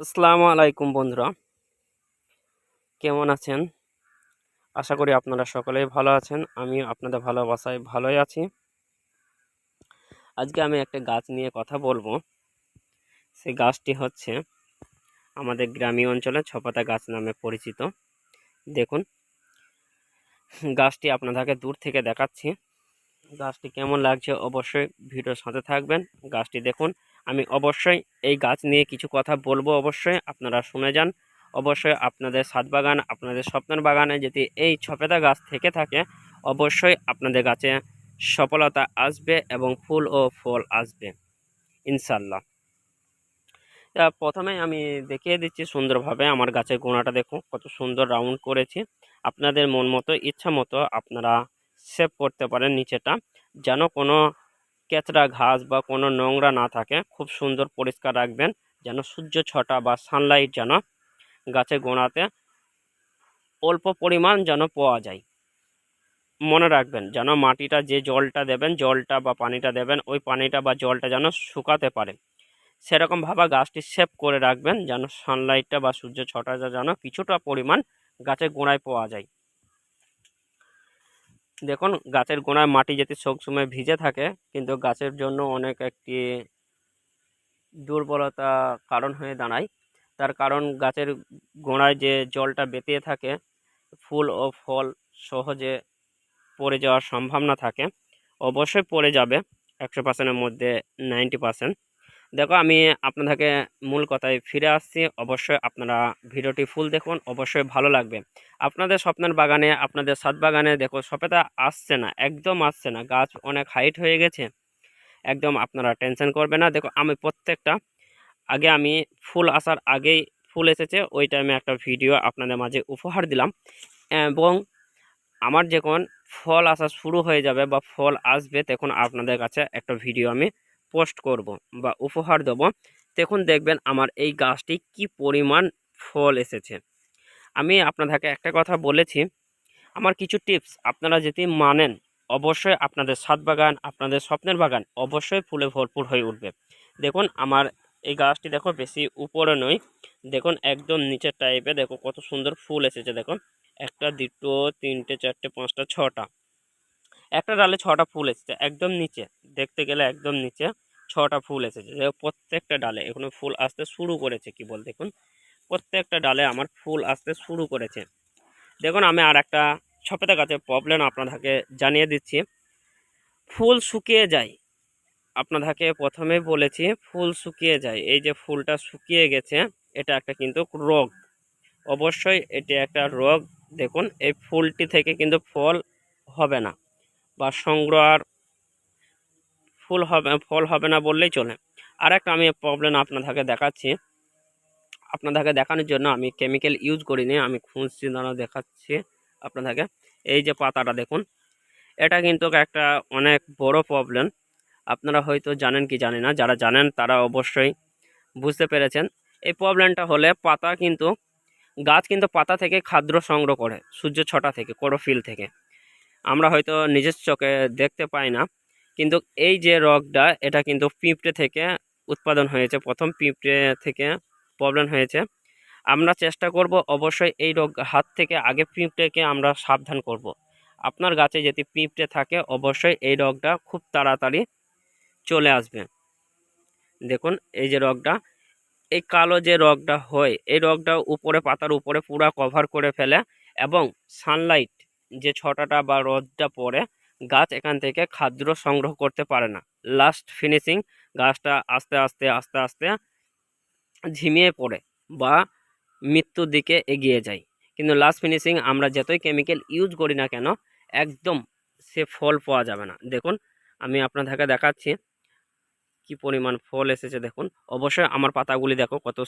আসসালামু আলাইকুম বন্ধুরা। কেমন আছেন? আশা করি আপনারা সকলেই ভালো আছেন আমি আপনাদের ভালোবাসায় ভালোই আছি। আজকে আমি একটা গাছ নিয়ে কথা বলব। সেই গাছটি হচ্ছে আমাদের গ্রামীণ অঞ্চলে ছপাতা গাছ নামে পরিচিত। দেখুন, গাছটি আপনাদেরকে দূর থেকে দেখাচ্ছি। গাছটি কেমন লাগছে অবশ্যই ভিডিওর সাথে থাকবেন। গাছটি দেখুন আমি অবশ্যই এই গাছ নিয়ে কিছু কথা বলব অবশ্যই, আপনারা শুনে যান। অবশ্যই আপনাদের সাত বাগান, আপনাদের স্বপ্নের বাগানে যদি এই ছপেদা গাছ থেকে থাকে, অবশ্যই আপনাদের গাছে সফলতা আসবে এবং ফুল ও ফল আসবে ইনশাল্লাহ প্রথমে আমি দেখিয়ে দিচ্ছি সুন্দরভাবে আমার গাছের গোড়াটা দেখুন, কত সুন্দর রাউন্ড করেছি। আপনাদের মন মতো, ইচ্ছা মতো আপনারা সেভ করতে পারেন নিচেটা, যেন কোনো কেঁচড়া ঘাস বা কোনো নোংরা না থাকে, খুব সুন্দর পরিষ্কার রাখবেন, যেন সূর্য ছটা বা সানলাইট যেন গাছের গোড়াতে অল্প পরিমাণ যেন পাওয়া যায়। মনে রাখবেন, যেন মাটিটা যে জলটা দেবেন, জলটা বা পানিটা দেবেন, ওই পানিটা বা জলটা যেন শুকাতে পারে। সেরকমভাবে গাছটি সেভ করে রাখবেন, যেন সানলাইটটা বা সূর্য ছটাটা যেন কিছুটা পরিমাণ গাছের গোড়ায় পাওয়া যায়। দেখুন, গাছের গোড়ায় মাটি যদি সবসময় ভিজে থাকে, কিন্তু গাছের জন্য অনেক একটি দুর্বলতা কারণ হয়ে দাঁড়ায়। তার কারণ গাছের গোড়ায় যে জলটা বেঁধিয়ে থাকে, ফুল ও ফল সহজে পড়ে যাওয়ার সম্ভাবনা থাকে। অবশ্যই পড়ে যাবে, একশো পার্সেন্টের মধ্যে নাইনটি পার্সেন্ট দেখো, আমি আপনাদেরকে মূল কথায় ফিরে আসছি। অবশ্যই আপনারা ভিডিওটি ফুল দেখুন, অবশ্যই ভালো লাগবে। আপনাদের স্বপ্নের বাগানে, আপনাদের সাত বাগানে দেখো সপেতা আসছে না, একদম আসছে না। গাছ অনেক হাইট হয়ে গেছে, একদম আপনারা টেনশন করবে না। দেখো, আমি প্রত্যেকটা, আগে আমি ফুল আসার আগেই ফুল এসেছে, ওই টাইমে একটা ভিডিও আপনাদের মাঝে উপহার দিলাম। এবং আমার যখন ফল আসা শুরু হয়ে যাবে বা ফল আসবে, তখন আপনাদের কাছে একটা ভিডিও আমি পোস্ট করব বা উপহার দেবো। তখন দেখবেন আমার এই গাছটি কি পরিমাণ ফল এসেছে। আমি আপনাদেরকে একটা কথা বলেছি। আমার কিছু টিপস আপনারা যদি মানেন, অবশ্যই আপনাদের সাত বাগান, আপনাদের স্বপ্নের বাগান অবশ্যই ফুলে ভরপুর হয়ে উঠবে। দেখুন, আমার এই গাছটি দেখো বেশি উপরে নয়। দেখুন, একদম নিচের টাইপে দেখো কত সুন্দর ফুল এসেছে। দেখো একটা, দুটো, তিনটে, চারটে, পাঁচটা, ছটা। একটা ডালে ছটা ফুল এসেছে, একদম নিচে। দেখতে গেলে একদম নিচে ছটা ফুল এসেছে। প্রত্যেকটা ডালে এখনও ফুল আসতে শুরু করেছে কি বল দেখুন। প্রত্যেকটা ডালে আমার ফুল আসতে শুরু করেছে। দেখুন, আমি আর একটা ছপেতা গাছের প্রবলেম আপনাদেরকে জানিয়ে দিচ্ছি। ফুল শুকিয়ে যায়। আপনাদেরকে প্রথমে বলেছি, ফুল শুকিয়ে যায়। এই যে ফুলটা শুকিয়ে গেছে, এটা একটা কিন্তু রোগ। অবশ্যই এটি একটা রোগ। দেখুন, এই ফুলটি থেকে কিন্তু ফল হবে না। বা সংগ্রহ আর ফুল হবে, ফল হবে না বললেই চলে। আর একটা আমি প্রবলেম আপনাদেরকে দেখাচ্ছি। আপনাদেরকে দেখানোর জন্য আমি কেমিক্যাল ইউজ করিনি, আমি খুঁজছি দ্বারা দেখাচ্ছি আপনাদেরকে। এই যে পাতাটা দেখুন, এটা কিন্তু একটা অনেক বড় প্রবলেম আপনারা হয়তো জানেন কি জানি না, যারা জানেন তারা অবশ্যই বুঝতে পেরেছেন। এই প্রবলেমটা হলে পাতা কিন্তু, গাছ কিন্তু পাতা থেকে খাদ্য সংগ্রহ করে, সূর্য ছটা থেকে কোরোফিল থেকে। আমরা হয়তো নিজের চোখে দেখতে পাই না। কিন্তু এই যে রগটা, এটা কিন্তু পিঁপড়ে থেকে উৎপাদন হয়েছে। প্রথম পিঁপড়ে থেকে প্রবলেম হয়েছে। আমরা চেষ্টা করব অবশ্যই এই রোগ হাত থেকে আগে পিঁপড়েকে আমরা সাবধান করব। আপনার গাছে যদি পিঁপড়ে থাকে, অবশ্যই এই রোগটা খুব তাড়াতাড়ি চলে আসবে। দেখুন, এই যে রোগটা, এই কালো যে রোগটা হয়, এই রোগটা উপরে, পাতার উপরে পুরা কভার করে ফেলে এবং সানলাইট যে ছটাটা বা রোদটা পড়ে, গাছ এখান থেকে খাদ্য সংগ্রহ করতে পারে না। লাস্ট ফিনিশিং গাছটা আস্তে আস্তে আস্তে আস্তে ঝিমিয়ে পড়ে বা মৃত্যুর দিকে এগিয়ে যায়। কিন্তু লাস্ট ফিনিশিং আমরা যতই কেমিক্যাল ইউজ করি না কেন, একদম সে ফল পাওয়া যাবে না। দেখুন, আমি আপনাদেরকে দেখাচ্ছি কি পরিমাণ ফল এসেছে, দেখুন। অবশ্যই আমার পাতাগুলি দেখো কত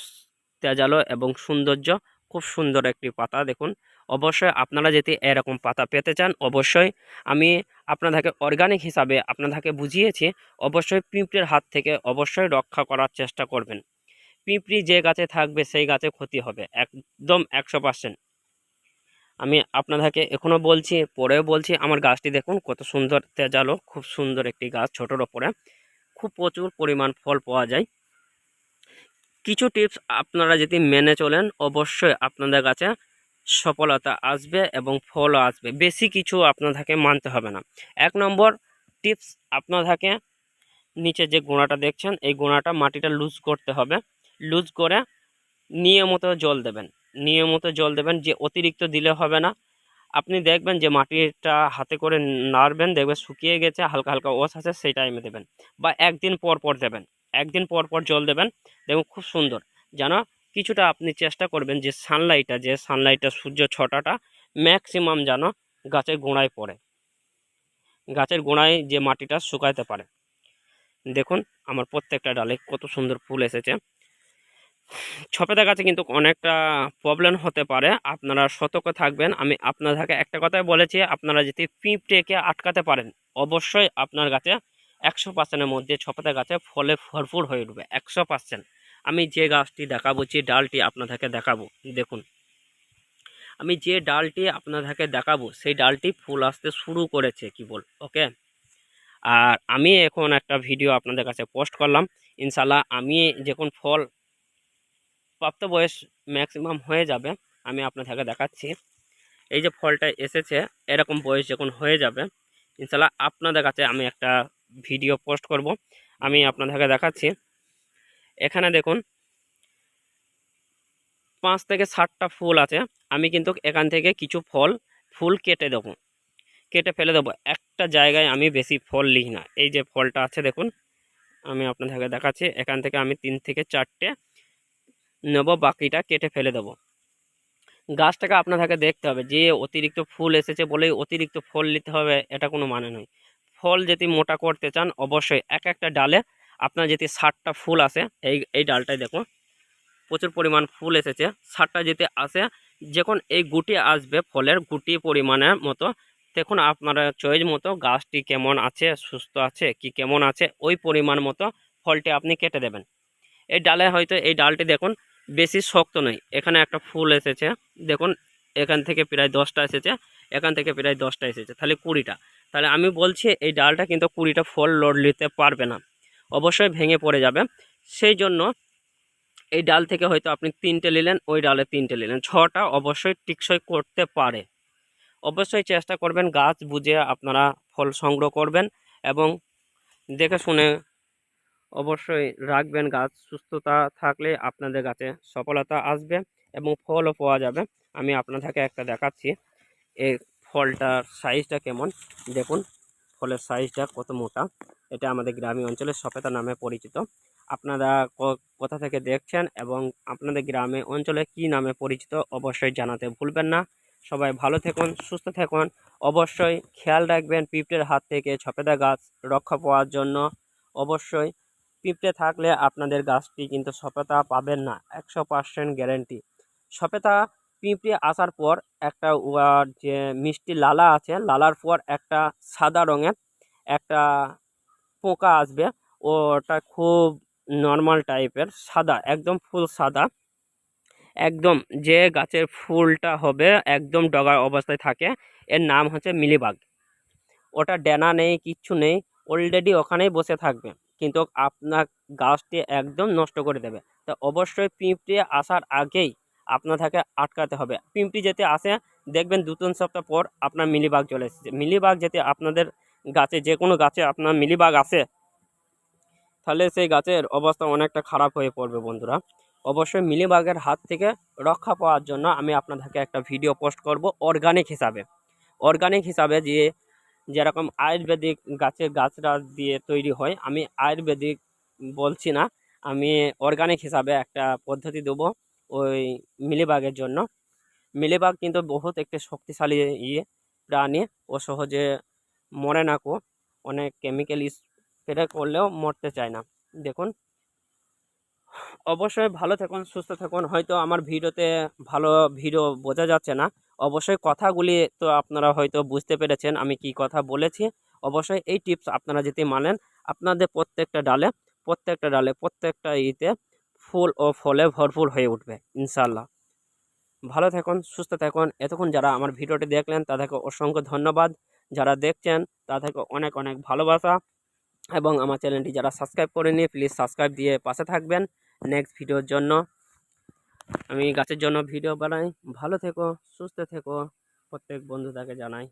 তেজালো এবং সৌন্দর্য, খুব সুন্দর একটি পাতা, দেখুন। অবশ্যই আপনারা যদি এরকম পাতা পেতে চান, অবশ্যই আমি আপনাদেরকে অর্গানিক হিসাবে আপনাদেরকে বুঝিয়েছি, অবশ্যই পিঁপড়ের হাত থেকে অবশ্যই রক্ষা করার চেষ্টা করবেন। পিঁপড়ি যে গাছে থাকবে, সেই গাছে ক্ষতি হবে, একদম একশো পার্সেন্ট আমি আপনাদেরকে এখনও বলছি, পরেও বলছি, আমার গাছটি দেখুন, কত সুন্দর তেজালো, খুব সুন্দর একটি গাছ ছোটোর ওপরে। খুব প্রচুর পরিমাণ ফল পাওয়া যায়। কিছু টিপস আপনারা যদি মেনে চলেন, অবশ্যই আপনাদের কাছে সফলতা আসবে এবং ফলও আসবে। বেশি কিছু আপনাদেরকে মানতে হবে না। এক নম্বর টিপস আপনাদেরকে নিচে যে গোড়াটা দেখছেন, এই গোড়াটা মাটিটা লুজ করতে হবে। লুজ করে নিয়মিত জল দেবেন। নিয়মিত জল দেবেন যে অতিরিক্ত দিলে হবে না। আপনি দেখবেন যে মাটিটা হাতে করে নাড়বেন, দেখবেন শুকিয়ে গেছে, হালকা হালকা ওস আছে, সেই টাইমে দেবেন। বা একদিন পর পর দেবেন। একদিন পর পর জল দেবেন। দেখুন খুব সুন্দর। যেন কিছুটা আপনি চেষ্টা করবেন যে সানলাইটটা যে সানলাইটটা সূর্য ছটাটা ম্যাক্সিমাম যেন গাছের গোড়ায় পড়ে। গাছের গোড়ায় যে মাটিটা শুকাইতে পারে। দেখুন, আমার প্রত্যেকটা ডালে কত সুন্দর ফুল এসেছে। ছপেদা গাছে কিন্তু অনেকটা প্রবলেম হতে পারে। আপনারা সতর্ক থাকবেন। আমি আপনাদেরকে একটা কথাই বলেছি, আপনারা যদি পিঁপড়েকে আটকাতে পারেন, অবশ্যই আপনার গাছে একশো পার্সেন্টের মধ্যে ছপেদা গাছে ফলে ভরপুর হয়ে উঠবে, একশো পার্সেন্ট আমি যে গাছটি দেখাবো, যে ডালটি আপনাদেরকে দেখাবো, দেখুন। আমি যে ডালটি আপনাদেরকে দেখাবো, সেই ডালটি ফুল আসতে শুরু করেছে, কি বল, ওকে? আর আমি এখন একটা ভিডিও আপনাদের কাছে পোস্ট করলাম। ইনশাল্লাহ আমি যখন ফল প্রাপ্ত বয়স ম্যাক্সিমাম হয়ে যাবে, আমি আপনাদেরকে দেখাচ্ছি। এই যে ফলটা এসেছে, এরকম বয়স যখন হয়ে যাবে ইনশাল্লাহ আপনাদের কাছে আমি একটা ভিডিও পোস্ট করব। আমি আপনাদেরকে দেখাচ্ছি। এখানে দেখুন, পাঁচ থেকে ষাটটা ফুল আছে। আমি কিন্তু এখান থেকে কিছু ফল, ফুল কেটে দেবো। কেটে ফেলে দেবো। একটা জায়গায় আমি বেশি ফল লিখ না। এই যে ফলটা আছে দেখুন, আমি আপনাদেরকে দেখাচ্ছি। এখান থেকে আমি তিন থেকে চারটে নেব, বাকিটা কেটে ফেলে দেবো। গাছটাকে আপনাদেরকে দেখতে হবে। যে অতিরিক্ত ফুল এসেছে বলেই অতিরিক্ত ফল নিতে হবে, এটা কোনো মানে নয়। ফল যদি মোটা করতে চান, অবশ্যই এক একটা ডালে আপনার যদি ষাটটা ফুল আসে, এই এই ডালটায় দেখুন প্রচুর পরিমাণ ফুল এসেছে ষাটটা যদি আসে, যখন এই গুটি আসবে ফলের গুটি পরিমাণের মতো, দেখুন আপনারা চয়েস মতো গাছটি কেমন আছে, সুস্থ আছে, কি কেমন আছে, ওই পরিমাণ মতো ফলটি আপনি কেটে দেবেন। এই ডালে হয়তো এই ডালটি দেখুন বেশি শক্ত নয়, এখানে একটা ফুল এসেছে, দেখুন এখান থেকে প্রায় দশটা এসেছে, এখান থেকে প্রায় দশটা এসেছে, তাহলে কুড়িটা। তাহলে আমি বলছি এই ডালটা কিন্তু কুড়িটা ফল লোড নিতে পারবে না। অবশ্যই ভেঙে পড়ে যাবে। সেই জন্য এই ডাল থেকে হয়তো আপনি তিনটে নিলেন, ওই ডালে তিনটে নিলেন। ছটা অবশ্যই টিকসই করতে পারে। অবশ্যই চেষ্টা করবেন গাছ বুঝে আপনারা ফল সংগ্রহ করবেন এবং দেখে শুনে অবশ্যই রাখবেন গাছ। সুস্থতা থাকলে আপনাদের গাছে সফলতা আসবে এবং ফলও পাওয়া যাবে। আমি আপনাদেরকে একটা দেখাচ্ছি। এই ফলটার সাইজটা কেমন? দেখুন। ফলের সাইজটা কত মোটা, এটা আমাদের গ্রামীণ অঞ্চলে সফেতা নামে পরিচিত। আপনারা কোথা থেকে দেখছেন এবং আপনাদের গ্রামে অঞ্চলে কি নামে পরিচিত অবশ্যই জানাতে ভুলবেন না। সবাই ভালো থাকুন, সুস্থ থাকুন। অবশ্যই খেয়াল রাখবেন পিঁপড়ের হাত থেকে ছপেদা গাছ রক্ষা পাওয়ার জন্য। অবশ্যই পিঁপড়ে থাকলে আপনাদের গাছটি কিন্তু সপেতা পাবেন না, একশো পার্সেন্ট গ্যারেন্টি সপেতা পিঁপড়ে আসার পর একটা যে মিষ্টি লালা আছে, লালার পর একটা সাদা রঙের একটা পোকা আসবে। ওটা খুব নর্মাল টাইপের সাদা, একদম ফুল সাদা। একদম যে গাছের ফুলটা হবে, একদম ডগার অবস্থায় থাকে। এর নাম হচ্ছে মিলিবাগ। ওটা ডেনা নেই, কিচ্ছু নেই অলরেডি ওখানেই বসে থাকবে। কিন্তু আপনার গাছটি একদম নষ্ট করে দেবে। তো অবশ্যই পিঁপড়ে আসার আগেই আপনাকে আটকাতে হবে। পিঁপড়ি যেতে আসে, দেখবেন দু তিন সপ্তাহ পর আপনার মিলিবাগ চলে এসেছে। মিলিবাগ যেতে আপনাদের গাছে, যে কোনো গাছে আপনার মিলিবাগ আসে তাহলে সেই গাছের অবস্থা অনেকটা খারাপ হয়ে পড়বে বন্ধুরা। অবশ্যই মিলিবাগের হাত থেকে রক্ষা পাওয়ার জন্য আমি আপনাদেরকে একটা ভিডিও পোস্ট করব অর্গানিক হিসাবে। অর্গানিক হিসাবে যে, যেরকম আয়ুর্বেদিক গাছের গাছরা দিয়ে তৈরি হয়, আমি আয়ুর্বেদিক বলছি না, আমি অর্গানিক হিসাবে একটা পদ্ধতি দেবো। ওই মিলিবাগের জন্য। মিলিবাগ কিন্তু বহুত একটি শক্তিশালী ইয়ে প্রাণী ও সহজে মরে না কো। অনেক কেমিক্যাল স্প্রে করলেও মরতে চায় না। দেখুন। অবশ্যই ভালো থাকুন, সুস্থ থাকুন। হয়তো আমার ভিডিওতে ভালো ভিডিও বোঝা যাচ্ছে না। অবশ্যই কথাগুলি তো আপনারা হয়তো বুঝতে পেরেছেন আমি কি কথা বলেছি। অবশ্যই এই টিপস আপনারা যদি মানেন, আপনাদের প্রত্যেকটা ডালে প্রত্যেকটা ডালে, প্রত্যেকটা ইতে ফুল ও ফলে ভরপুর হয়ে উঠবে ইনশাল্লাহ ভালো থাকুন, সুস্থ থাকুন। এতক্ষণ যারা আমার ভিডিওটি দেখলেন, তাদেরকে অসংখ্য ধন্যবাদ। যারা দেখছেন, তাদেরকে অনেক অনেক ভালোবাসা এবং আমার চ্যানেলটি যারা সাবস্ক্রাইব করেনি প্লিজ সাবস্ক্রাইব দিয়ে পাশে থাকবেন। নেক্সট ভিডিওর জন্য আমি গাছের জন্য ভিডিও বানাই। ভালো থেকো, সুস্থ থেকো, প্রত্যেক বন্ধুদেরকে জানাই।